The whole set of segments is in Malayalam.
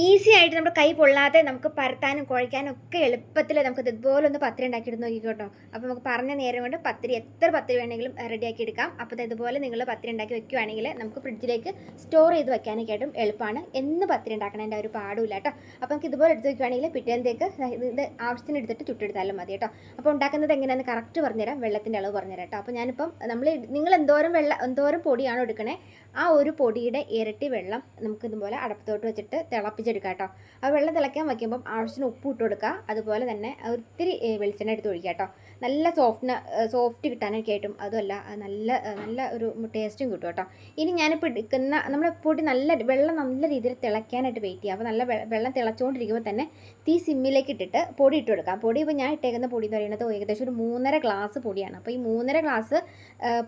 ഈസി ആയിട്ട് നമ്മുടെ കൈ പൊള്ളാതെ നമുക്ക് പരത്താനും കുഴയ്ക്കാനും ഒക്കെ എളുപ്പത്തിൽ നമുക്ക് ഇതുപോലെ ഒന്ന് പത്തിരി ഉണ്ടാക്കിയിട്ട് നോക്കിക്കോട്ടോ അപ്പോൾ നമുക്ക് പറഞ്ഞ നേരം കൊണ്ട് പത്തിരി എത്ര പത്തിരി വേണമെങ്കിലും റെഡിയാക്കി എടുക്കാം. അപ്പോൾ ഇതുപോലെ നിങ്ങൾ പത്തിരി ഉണ്ടാക്കി വെക്കുകയാണെങ്കിൽ നമുക്ക് ഫ്രിഡ്ജിലേക്ക് സ്റ്റോർ ചെയ്ത് വെക്കാനൊക്കെയായിട്ടും എളുപ്പമാണ്. എന്ന് പത്തിരി ഉണ്ടാക്കണതിന്റെ ഒരു പാടില്ല കേട്ടോ. അപ്പോൾ നമുക്ക് ഇതുപോലെ എടുത്ത് വെക്കുകയാണെങ്കിൽ പിറ്റേന്നത്തേക്ക് ഇത് ആവശ്യത്തിന് എടുത്തിട്ട് ചുട്ടെടുത്താലും മതി കേട്ടോ. അപ്പോൾ ഉണ്ടാക്കുന്നത് എങ്ങനെയാണെന്ന് കറക്റ്റ് പറഞ്ഞുതരാം. വെള്ളത്തിന്റെ അളവ് പറഞ്ഞുതരാം കേട്ടോ. അപ്പോൾ ഞാനിപ്പം നമ്മൾ നിങ്ങൾ എന്തോരം വെള്ളം എന്തോരം പൊടിയാണോ എടുക്കണേ ആ ഒരു പൊടിയുടെ ഇരട്ടി വെള്ളം നമുക്ക് ഇതുപോലെ അടപ്പത്തോട്ട് വെച്ചിട്ട് തിളപ്പിച്ചെടുക്കാം കേട്ടോ. ആ വെള്ളം തിളയ്ക്കാൻ വയ്ക്കുമ്പം ആവശ്യത്തിന് ഉപ്പ് ഇട്ട് കൊടുക്കുക. അതുപോലെ തന്നെ ഒത്തിരി വെളിച്ചെണ്ണ എടുത്ത് ഒഴിക്കുക കേട്ടോ. നല്ല സോഫ്റ്റിന് സോഫ്റ്റ് കിട്ടാനൊക്കെ ആയിട്ടും അതുമല്ല നല്ല നല്ല ഒരു ടേസ്റ്റും കിട്ടും കേട്ടോ. ഇനി ഞാനിപ്പോൾ എടുക്കുന്ന നമ്മുടെ പൊടി നല്ല വെള്ളം നല്ല രീതിയിൽ തിളയ്ക്കാനായിട്ട് വെയിറ്റ് ചെയ്യുക. അപ്പോൾ നല്ല വെള്ളം തിളച്ചുകൊണ്ടിരിക്കുമ്പോൾ തന്നെ തീ സിമ്മിലേക്ക് ഇട്ടിട്ട് പൊടി ഇട്ട് കൊടുക്കാം പൊടി ഇപ്പോൾ ഞാൻ ഇട്ടേക്കുന്ന പൊടി എന്ന് പറയുന്നത് ഏകദേശം ഒരു മൂന്നര ഗ്ലാസ് പൊടിയാണ്. അപ്പോൾ ഈ മൂന്നര ഗ്ലാസ്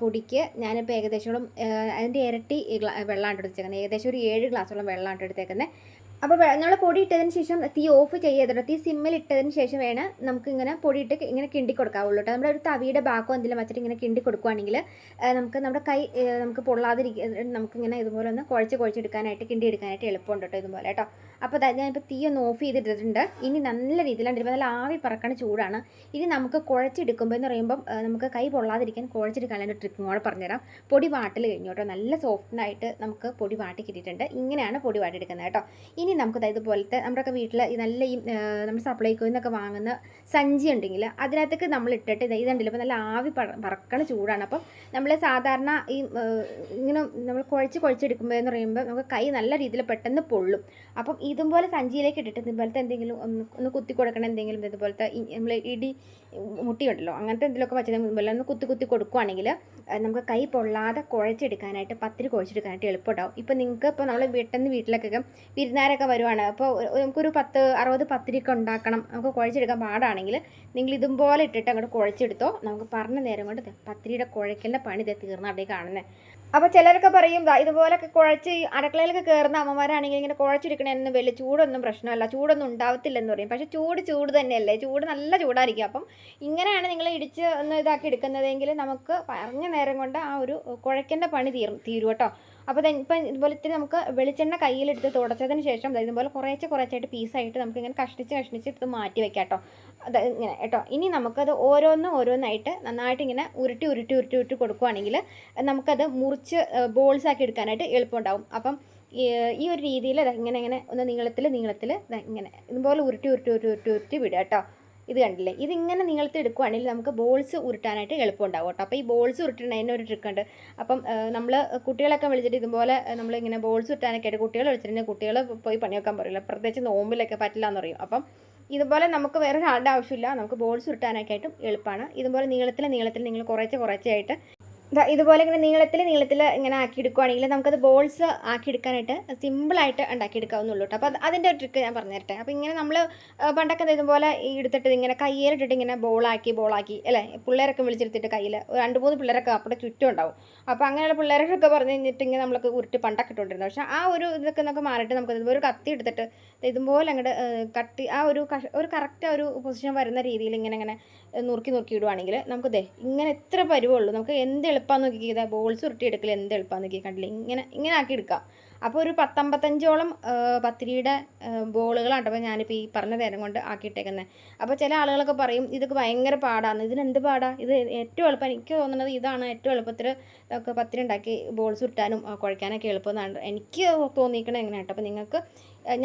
പൊടിക്ക് ഞാനിപ്പോൾ ഏകദേശം അതിന്റെ ഇരട്ടി ഗ്ലാ- വെള്ളമാണ് എടുത്തേക്കുന്നത് ഏകദേശം ഒരു ഏഴ് ഗ്ലാസ്സോളം വെള്ളമാണ് എടുത്തേക്കുന്നത് അപ്പോൾ നമ്മൾ പൊടി ഇട്ടതിന് ശേഷം തീ ഓഫ് ചെയ്യരുത് തീ സിമ്മിൽ ഇട്ടതിന് ശേഷം വേണം നമുക്ക് ഇങ്ങനെ പൊടി ഇട്ട് ഇങ്ങനെ കിണ്ടി കൊടുക്കാവുള്ളൂ കേട്ടോ നമ്മുടെ ഒരു തവിയുടെ ബാക്കോ എന്തെങ്കിലും വെച്ചിട്ട് ഇങ്ങനെ കിണ്ടി കൊടുക്കുവാണെങ്കിൽ നമുക്ക് നമ്മുടെ കൈ നമുക്ക് പൊള്ളാതിരിക്കുക നമുക്കിങ്ങനെ ഇതുപോലെ ഒന്ന് കുഴച്ച് കുഴച്ചെടുക്കാനായിട്ട് കിണ്ടി എടുക്കാനായിട്ട് എളുപ്പമുണ്ട് കേട്ടോ ഇതുപോലെ കേട്ടോ അപ്പോൾ അതായത് ഞാനിപ്പോൾ തീ ഒന്ന് ഓഫ് ചെയ്തിട്ടിട്ടുണ്ട്. ഇനി നല്ല രീതിയിലാണ് ഇരുമ്പോൾ നല്ല ആവി പറക്കണ ചൂടാണ്. ഇനി നമുക്ക് കുഴച്ചെടുക്കുമ്പോൾ എന്ന് പറയുമ്പം നമുക്ക് കൈ പൊള്ളാതിരിക്കാൻ കുഴച്ചെടുക്കാനുള്ള ട്രിക്കും കൂടെ പറഞ്ഞുതരാം. പൊടി വാട്ടൽ കഴിഞ്ഞു കേട്ടോ. നല്ല സോഫ്റ്റായിട്ട് നമുക്ക് പൊടി വാട്ടി കിട്ടിയിട്ടുണ്ട്. ഇങ്ങനെയാണ് പൊടി വാട്ടിയെടുക്കുന്നത് കേട്ടോ. ഇനി നമുക്ക് അതായത് പോലത്തെ നമ്മുടെയൊക്കെ വീട്ടിൽ ഈ നല്ല ഈ നമ്മൾ സപ്ലൈക്കോയിൽ നിന്നൊക്കെ വാങ്ങുന്ന സഞ്ചി ഉണ്ടെങ്കിൽ അതിനകത്തേക്ക് നമ്മൾ ഇട്ടിട്ട് ഇത് ഇതുണ്ടല്ലോ. അപ്പോൾ നല്ല ആവി പറ- പറക്കണ ചൂടാണ്. അപ്പം നമ്മൾ സാധാരണ ഈ ഇങ്ങനെ നമ്മൾ കുഴച്ച് കുഴച്ചെടുക്കുമ്പോൾ എന്ന് പറയുമ്പോൾ നമുക്ക് കൈ നല്ല രീതിയിൽ പെട്ടെന്ന് പൊള്ളും. അപ്പം ഇതുപോലെ സഞ്ചിയിലേക്ക് ഇട്ടിട്ട് ഇതുപോലത്തെ എന്തെങ്കിലും ഒന്ന് ഒന്ന് കുത്തി കൊടുക്കണം എന്തെങ്കിലും ഇതുപോലത്തെ നമ്മൾ ഇടി മുട്ടിയുണ്ടല്ലോ അങ്ങനത്തെ എന്തെങ്കിലുമൊക്കെ വെച്ചാൽ ഇതുപോലെ ഒന്ന് കുത്തി കുത്തി കൊടുക്കുവാണെങ്കിൽ നമുക്ക് കൈ പൊള്ളാതെ കുഴച്ചെടുക്കാനായിട്ട് പത്തിരി കുഴച്ചെടുക്കാനായിട്ട് എളുപ്പമുണ്ടാവും. ഇപ്പോൾ നിങ്ങൾക്ക് ഇപ്പോൾ നമ്മൾ വീട്ടിൽ വീട്ടിലൊക്കെ വീട്ടിലേക്കൊക്കെ വിരുന്നാരൊക്കെ വരുവാണ് അപ്പോൾ നമുക്കൊരു പത്ത് അറുപത് പത്തിരിയൊക്കെ ഉണ്ടാക്കണം നമുക്ക് കുഴച്ചെടുക്കാൻ പാടാണെങ്കിൽ നിങ്ങൾ ഇതുപോലെ ഇട്ടിട്ട് അങ്ങോട്ട് കുഴച്ചെടുത്തോ നമുക്ക് പറഞ്ഞ നേരം കൊണ്ട് പത്തിരിയുടെ കുഴക്കലിന്റെ പണി തീർന്നാട്ടേ കാണുന്നത് അപ്പോൾ ചിലരൊക്കെ പറയും ഇതുപോലൊക്കെ കുഴച്ച് അടുക്കളയിലൊക്കെ കയറുന്ന അമ്മമാരാണെങ്കിൽ ഇങ്ങനെ കുഴച്ചിരിക്കണമെന്ന് വലിയ ചൂടൊന്നും പ്രശ്നമല്ല ചൂടൊന്നും ഉണ്ടാവത്തില്ലെന്ന് പറയും. പക്ഷേ ചൂട് ചൂട് തന്നെയല്ലേ ചൂട് നല്ല ചൂടായിരിക്കും. അപ്പം ഇങ്ങനെയാണ് നിങ്ങൾ ഇടിച്ച് ഒന്ന് ഇതാക്കി എടുക്കുന്നതെങ്കിൽ നമുക്ക് പറഞ്ഞ നേരം കൊണ്ട് ആ ഒരു കുഴയ്ക്കേണ്ട പണി തീരും തീരും കേട്ടോ. അപ്പോൾ ഇപ്പം ഇതുപോലെ ഇത്തിരി നമുക്ക് വെളിച്ചെണ്ണ കയ്യിലെടുത്ത് തുടച്ചതിന് ശേഷം അതായത് ഇതുപോലെ കുറേശ്ശെ കുറേശ്ശായിട്ട് പീസായിട്ട് നമുക്ക് ഇങ്ങനെ കഷ്ണിച്ച് എടുത്ത് മാറ്റി വെക്കാം കേട്ടോ അത് ഇങ്ങനെ കേട്ടോ. ഇനി നമുക്കത് ഓരോന്നും ഓരോന്നായിട്ട് നന്നായിട്ട് ഇങ്ങനെ ഉരുട്ടി ഉരുട്ടി ഉരുട്ടി ഉരുട്ടി കൊടുക്കുകയാണെങ്കിൽ നമുക്കത് മുറിച്ച് ബോൾസ് ആക്കി എടുക്കാനായിട്ട് എളുപ്പമുണ്ടാവും. അപ്പം ഈ ഒരു രീതിയിൽ ഇങ്ങനെ ഇങ്ങനെ ഒന്ന് നീളത്തിൽ നീളത്തിൽ ഇങ്ങനെ ഇതുപോലെ ഉരുട്ടി ഉരുട്ടി ഉരുട്ടി ഉരുട്ടി ഉരുട്ടി വിടുക കേട്ടോ. ഇത് കണ്ടില്ലേ? ഇതിങ്ങനെ നീളത്തിൽ എടുക്കുവാണെങ്കിൽ നമുക്ക് ബോൾസ് ഉരുട്ടാനായിട്ട് എളുപ്പമുണ്ടാവും കേട്ടോ. അപ്പോൾ ഈ ബോൾസ് ഉരുട്ടുന്നതിന് ഒരു ട്രിക്കുണ്ട് അപ്പം നമ്മൾ കുട്ടികളൊക്കെ വിളിച്ചിട്ട് ഇതുപോലെ നമ്മളിങ്ങനെ ബോൾസ് ഉരുട്ടാനൊക്കെ ആയിട്ട് കുട്ടികളെ വിളിച്ചിട്ടുണ്ടെങ്കിൽ കുട്ടികൾ പോയി പണിയൊക്കാൻ പറയില്ല? പ്രത്യേകിച്ച് നോമ്പിലൊക്കെ പറ്റില്ല എന്ന് പറയും. അപ്പം ഇതുപോലെ നമുക്ക് വേറെ ഒരാളുടെ ആവശ്യമില്ല. നമുക്ക് ബോൾസ് ഉരുട്ടാനൊക്കെ ആയിട്ടും എളുപ്പമാണ് ഇതുപോലെ നീളത്തിൽ നീളത്തിൽ നിങ്ങൾ ആയിട്ട് ദാ ഇതുപോലെ ഇങ്ങനെ നീളത്തിൽ നീളത്തിൽ ഇങ്ങനെ ആക്കി എടുക്കുവാണെങ്കിൽ നമുക്കത് ബോൾസ് ആക്കി എടുക്കാനായിട്ട് സിമ്പിളായിട്ട് ഉണ്ടാക്കിയെടുക്കാവുന്നുള്ളൂ കേട്ടോ അപ്പോൾ അതിന്റെ ഒരു ട്രിക്ക് ഞാൻ പറഞ്ഞു തരട്ടെ അപ്പോൾ ഇങ്ങനെ നമ്മൾ പണ്ടൊക്കെ ഇതുപോലെ എടുത്തിട്ട് ഇങ്ങനെ കയ്യിലിട്ടിട്ട് ഇങ്ങനെ ബോളാക്കി ബോളാക്കി അല്ലേ? പിള്ളേരൊക്കെ വിളിച്ചെടുത്തിട്ട് കയ്യിൽ രണ്ട് മൂന്ന് പിള്ളേരൊക്കെ അവിടെ ചുറ്റും ഉണ്ടാവും. അപ്പോൾ അങ്ങനെയുള്ള പിള്ളേരൊക്കെ പറഞ്ഞു കഴിഞ്ഞിട്ട് ഇങ്ങനെ നമുക്ക് ഉരുട്ടി പണ്ടൊക്കെ ഇട്ടുകൊണ്ടിരുന്നത്. പക്ഷേ ആ ഒരു ഇതൊക്കെ നമുക്ക് മാറിയിട്ട് നമുക്ക് ഇതുപോലെ ഒരു കത്തി എടുത്തിട്ട് ഇതുപോലെ അങ്ങോട്ട് കട്ടി ആ ഒരു ഒരു കറക്റ്റ് ഒരു പൊസിഷൻ വരുന്ന രീതിയിൽ ഇങ്ങനെ ഇങ്ങനെ നുറുക്കി നുറുക്കി ഇടുവാണെങ്കിൽ നമുക്ക് ദേ ഇങ്ങനെ എത്ര പരുവുള്ളൂ നമുക്ക് എന്ത് എളുപ്പമാണെന്ന് നോക്കി ഇതാ ബോൾസ് ഉരുട്ടി എടുക്കൽ എന്ത് എളുപ്പമാണെന്ന് നോക്കി കണ്ടില്ല? ഇങ്ങനെ ഇങ്ങനെ ആക്കി എടുക്കാം. അപ്പോൾ ഒരു പത്തമ്പത്തഞ്ചോളം പത്തിരിയുടെ ബോളുകളാണ് അപ്പോൾ ഞാനിപ്പോൾ ഈ പറഞ്ഞ നേരം കൊണ്ട് ആക്കിയിട്ടേക്കുന്നത് അപ്പോൾ ചില ആളുകളൊക്കെ പറയും ഇതൊക്കെ ഭയങ്കര പാടാണ് ഇതിനെന്ത് പാടാണ് പാടാ? ഇത് ഏറ്റവും എളുപ്പം എനിക്ക് തോന്നുന്നത് ഇതാണ്. ഏറ്റവും എളുപ്പത്തിൽ ഒക്കെ പത്തിരി ഉണ്ടാക്കി ബോൾസ് ഉരുട്ടാനും കുഴക്കാനൊക്കെ എളുപ്പമെന്നാണ്. എനിക്ക് തോന്നിയിരിക്കണത് എങ്ങനെയാട്ടോ അപ്പോൾ നിങ്ങൾക്ക്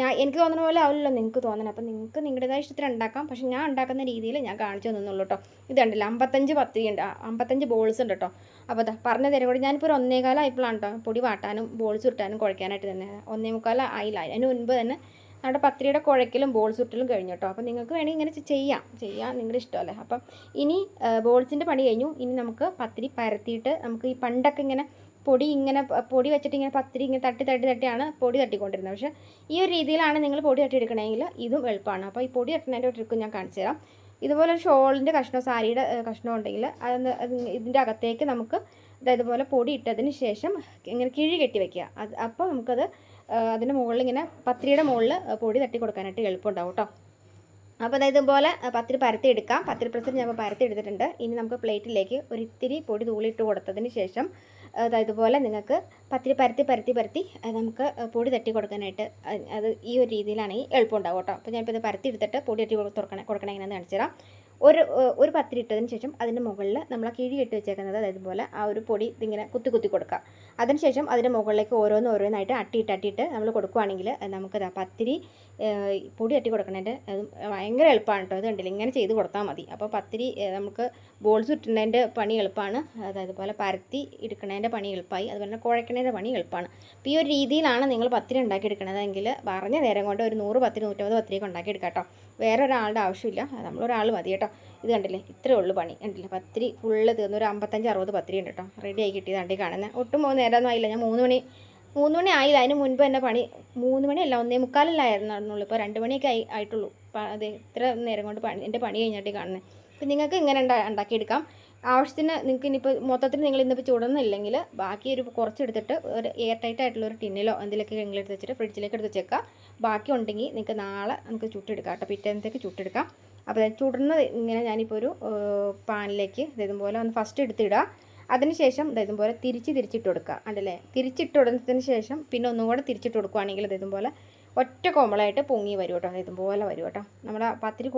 ഞാൻ എനിക്ക് തോന്നുന്ന പോലെ ആവില്ലല്ലോ നിങ്ങൾക്ക് തോന്നണം. അപ്പോൾ നിങ്ങൾക്ക് നിങ്ങളുടേതായ ഇഷ്ടത്തിന് ഉണ്ടാക്കാം. പക്ഷെ ഞാൻ ഉണ്ടാക്കുന്ന രീതിയിൽ ഞാൻ കാണിച്ചു തന്നുള്ളൂ കേട്ടോ. ഇതുണ്ടല്ലോ അമ്പത്തഞ്ച് പത്തിരി ഉണ്ട് അമ്പത്തഞ്ച് ബോൾസ് ഉണ്ട് കേട്ടോ. അപ്പോൾ അതാ പറഞ്ഞു തരും കൂടി ഞാനിപ്പോൾ ഒരു ഒന്നേ കാലമായപ്പോഴാണ് കേട്ടോ പൊടി വാട്ടാനും ബോൾ ചുരുട്ടാനും കുഴക്കാനായിട്ട് തന്നെ. ഒന്നേ മുക്കാലം ആയില്ല. അതിന് മുൻപ് തന്നെ നമ്മുടെ പത്രിയുടെ കുഴക്കലും ബോൾ ചുറ്റലും കഴിഞ്ഞു കേട്ടോ അപ്പോൾ നിങ്ങൾക്ക് വേണമെങ്കിൽ ഇങ്ങനെ ചെയ്യാം. ചെയ്യാം നിങ്ങളുടെ ഇഷ്ടമല്ലേ? അപ്പം ഇനി ബോൾസിന്റെ പണി കഴിഞ്ഞു. ഇനി നമുക്ക് പത്തിരി പരത്തിയിട്ട് നമുക്ക് ഈ പണ്ടൊക്കെ ഇങ്ങനെ പൊടി ഇങ്ങനെ പൊടി വെച്ചിട്ട് ഇങ്ങനെ പത്തിരി ഇങ്ങനെ തട്ടി തട്ടി തട്ടിയാണ് പൊടി തട്ടിക്കൊണ്ടിരുന്നത്. പക്ഷേ ഈ ഒരു രീതിയിലാണ് നിങ്ങൾ പൊടി തട്ടിയെടുക്കണമെങ്കിൽ ഇതും എളുപ്പമാണ്. അപ്പോൾ ഈ പൊടി തട്ടുന്നതിന്റെ ഒരു ട്രിക്ക് ഞാൻ കാണിച്ചു തരാം. ഇതുപോലെ ഒരു ഷോളിന്റെ കഷ്ണം സാരിയുടെ കഷ്ണം ഉണ്ടെങ്കിൽ അതൊന്ന് ഇതിന്റെ അകത്തേക്ക് നമുക്ക് ഇതുപോലെ പൊടി ഇട്ടതിന് ശേഷം ഇങ്ങനെ കിഴി കെട്ടി വെക്കുക. അത് അപ്പോൾ നമുക്കത് അതിന്റെ മുകളിൽ ഇങ്ങനെ പത്രിയുടെ മുകളിൽ പൊടി തട്ടി കൊടുക്കാനായിട്ട് എളുപ്പമുണ്ടാവും കേട്ടോ. അപ്പോൾ അതായത് ഇതുപോലെ പത്തിരി പരത്തി എടുക്കാം. പത്തിരി പ്രസന്റ് ഞാൻ പരത്തി എടുത്തിട്ടുണ്ട്. ഇനി നമുക്ക് പ്ലേറ്റിലേക്ക് ഒരിത്തിരി പൊടി തൂളിയിട്ട് കൊടുത്തതിന് ശേഷം ഇതുപോലെ നിങ്ങൾക്ക് പത്തിരി പരത്തി പരത്തി പരത്തി നമുക്ക് പൊടി തട്ടി കൊടുക്കാനായിട്ട് അത് ഈ ഒരു രീതിയിലാണെങ്കിൽ എളുപ്പം ഉണ്ടാവും കേട്ടോ. അപ്പോൾ ഞാനിപ്പോൾ ഇത് പരത്തി എടുത്തിട്ട് പൊടി തട്ടി തുറക്കണം കൊടുക്കണം എങ്ങനെയാണെന്ന് കാണിച്ചു തരാം. ഒരു ഒരു പത്തിരി ഇട്ടതിന് ശേഷം അതിന്റെ മുകളിൽ നമ്മൾ ആ കിഴി ഇട്ട് വെച്ചേക്കുന്നത് അതായത് പോലെ ആ ഒരു പൊടി ഇതിങ്ങനെ കുത്തി കുത്തി കൊടുക്കുക. അതിനുശേഷം അതിന്റെ മുകളിലേക്ക് ഓരോന്ന് ഓരോന്നായിട്ട് അട്ടിയിട്ട് അട്ടിയിട്ട് നമ്മൾ കൊടുക്കുവാണെങ്കിൽ നമുക്ക് ദാ പത്തിരി പൊടി അട്ടി കൊടുക്കണതിന്റെ ഭയങ്കര എളുപ്പമാണ് കേട്ടോ. ഇത് കണ്ടില്ല? ഇങ്ങനെ ചെയ്ത് കൊടുത്താൽ മതി. അപ്പോൾ പത്തിരി നമുക്ക് ബോൾസ് ഇട്ടുന്നതിന്റെ പണി എളുപ്പമാണ്. അതായത് പോലെ പരത്തി എടുക്കണതിന്റെ പണി എളുപ്പമായി. അതുപോലെ തന്നെ കുഴക്കണതിന്റെ പണി എളുപ്പമാണ്. അപ്പോൾ ഈ ഒരു രീതിയിലാണ് നിങ്ങൾ പത്തിരി ഉണ്ടാക്കിയെടുക്കണതെങ്കിൽ പറഞ്ഞ നേരം കൊണ്ട് ഒരു നൂറ് പത്തിരി നൂറ്റമ്പത് പത്തിരിയൊക്കെ ഉണ്ടാക്കിയെടുക്കാം കേട്ടോ. വേറെ ഒരാളുടെ ആവശ്യമില്ല നമ്മളൊരാൾ മതി കേട്ടോ. ഇത് കണ്ടില്ലേ? ഇത്രേ ഉള്ളൂ പണി. കണ്ടില്ലേ? പത്തിരി ഫുള്ള് തീർന്നു ഒരു അമ്പത്തഞ്ച് അറുപത് പത്തിരി ഉണ്ട് കേട്ടോ. റെഡി ആയി കിട്ടിയത് കണ്ടി കാണുന്നത് ഒട്ടും മൂന്ന് നേരമൊന്നും ആയില്ല. ഞാൻ മൂന്ന് മണി മൂന്ന് മണി ആയില്ല. അതിന് മുൻപ് തന്നെ പണി. മൂന്ന് മണിയല്ല ഒന്നേ മുക്കാലല്ലായിരുന്നുള്ളൂ ഇപ്പോൾ രണ്ട് മണിയൊക്കെ ആയി ആയിട്ടുള്ളൂ. അതെ ഇത്ര നേരം കൊണ്ട് പണി എന്റെ പണി കഴിഞ്ഞിട്ട് കാണുന്നത് അപ്പം നിങ്ങൾക്ക് ഇങ്ങനെ ഉണ്ടാ ഉണ്ടാക്കിയെടുക്കാം. ആവശ്യത്തിന് നിങ്ങൾക്ക് ഇനിയിപ്പോൾ മൊത്തത്തിൽ നിങ്ങൾ ഇന്നിപ്പോൾ ചുടുന്നില്ലെങ്കിൽ ബാക്കി ഒരു കുറച്ചെടുത്തിട്ട് ഒരു എയർ ടൈറ്റ് ആയിട്ടുള്ള ഒരു ടിന്നിലോ എന്തെങ്കിലുമൊക്കെ നിങ്ങൾ എടുത്ത് വെച്ചിട്ട് ഫ്രിഡ്ജിലേക്ക് എടുത്ത് വെച്ചേക്കാം ബാക്കി ഉണ്ടെങ്കിൽ നിങ്ങൾക്ക് നാളെ നമുക്ക് ചുട്ടെടുക്കാം കേട്ടോ. പിറ്റേന്നത്തേക്ക് ചുട്ടെടുക്കാം. അപ്പോൾ ചുടുന്നത് ഇങ്ങനെ ഞാനിപ്പോൾ ഒരു പാനിലേക്ക് ഇതുപോലെ ഒന്ന് ഫസ്റ്റ് എടുത്തിടുക. അതിനുശേഷം ഇതുപോലെ തിരിച്ച് തിരിച്ചിട്ട് കൊടുക്കുക. കണ്ടല്ലേ? തിരിച്ചിട്ട് കൊടുത്തതിന് ശേഷം പിന്നെ ഒന്നും കൂടെ തിരിച്ചിട്ട് കൊടുക്കുകയാണെങ്കിൽ ഇതുപോലെ ഒറ്റ കോമളായിട്ട് പൊങ്ങി വരും കേട്ടോ. ഇതുപോലെ വരും കേട്ടോ. നമ്മുടെ പത്തിരി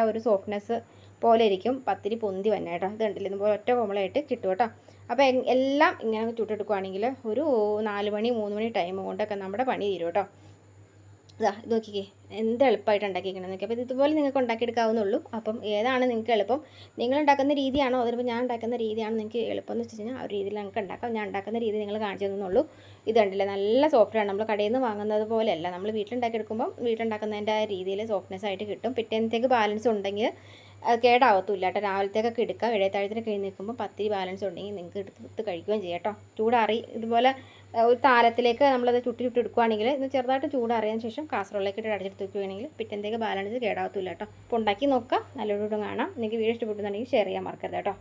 ആ ഒരു സോഫ്റ്റ്നെസ് പോലെ ഇരിക്കും. പത്തിരി പൊന്തി വന്നെ കേട്ടോ. ഇത് കണ്ടില്ലേ? ഇതുപോലെ ഒറ്റ കോമളായിട്ട് കിട്ടും കേട്ടോ. അപ്പോൾ എല്ലാം ഇങ്ങനെ ചുട്ടെടുക്കുകയാണെങ്കിൽ ഒരു നാല് മണി മൂന്ന് മണി ടൈം കൊണ്ടൊക്കെ നമ്മുടെ പണി തീരും കേട്ടോ. ഇതാ ഇത് നോക്കിക്കേ. എന്ത് എളുപ്പമായിട്ട് ഉണ്ടാക്കിയിരിക്കണം നോക്കി അപ്പോൾ ഇത് ഇതുപോലെ നിങ്ങൾക്ക് ഉണ്ടാക്കിയെടുക്കാവുന്നുള്ളൂ അപ്പം ഏതാണ് നിങ്ങൾക്ക് എളുപ്പം? നിങ്ങൾ ഉണ്ടാക്കുന്ന രീതിയാണോ? അതിപ്പോൾ ഞാൻ ഉണ്ടാക്കുന്ന രീതിയാണോ നിങ്ങൾക്ക് എളുപ്പം എന്ന് വെച്ച് കഴിഞ്ഞാൽ ആ രീതിയിൽ നിങ്ങൾക്ക് ഉണ്ടാക്കാം. ഞാൻ ഉണ്ടാക്കുന്ന രീതി നിങ്ങൾ കാണിച്ചു തന്നുള്ളൂ ഇത് കണ്ടില്ലേ? നല്ല സോഫ്റ്റാണ് നമ്മൾ കടയിൽ നിന്ന് വാങ്ങുന്നത് പോലെയല്ല. നമ്മൾ വീട്ടിലുണ്ടാക്കിയെടുക്കുമ്പം വീട്ടിലുണ്ടാക്കുന്നതിന്റെ ആ രീതിയിൽ സോഫ്റ്റ്നെസ് ആയിട്ട് കിട്ടും. പിറ്റേന്നത്തേക്ക് ബാലൻസ് ഉണ്ടെങ്കിൽ അത് ഇല്ല കേട്ടോ. രാവിലത്തേക്കൊക്കെ എടുക്കാം ഇടയത്താഴത്തിനൊക്കെ എഴുന്നേൽക്കുമ്പോൾ പത്തിരി ബാലൻസ് ഉണ്ടെങ്കിൽ നിങ്ങൾക്ക് എടുത്ത് കഴിക്കുകയും ചെയ്യാം കേട്ടോ. ചൂടാറി ഇതുപോലെ ഒരു താലത്തിലേക്ക് നമ്മളത് ചുട്ടി ചുട്ടി എടുക്കുകയാണെങ്കിൽ ഇത് ചെറുതായിട്ട് ചൂടാറിയതിന് ശേഷം കാസറോളിലേക്ക് ഇട്ട് അടച്ചെടുത്ത് വെക്കുകയാണെങ്കിൽ പിറ്റേന്നത്തേക്ക് ബാലൻസ് കേടാവത്തില്ല കേട്ടോ. അപ്പോൾ ഉണ്ടാക്കി നോക്കാം നല്ലൊരു കാണാം. നിങ്ങൾക്ക് വീഡിയോ ഇഷ്ടപ്പെടുന്നുണ്ടെങ്കിൽ ഷെയർ ചെയ്യാൻ മറക്കരുത് കേട്ടോ.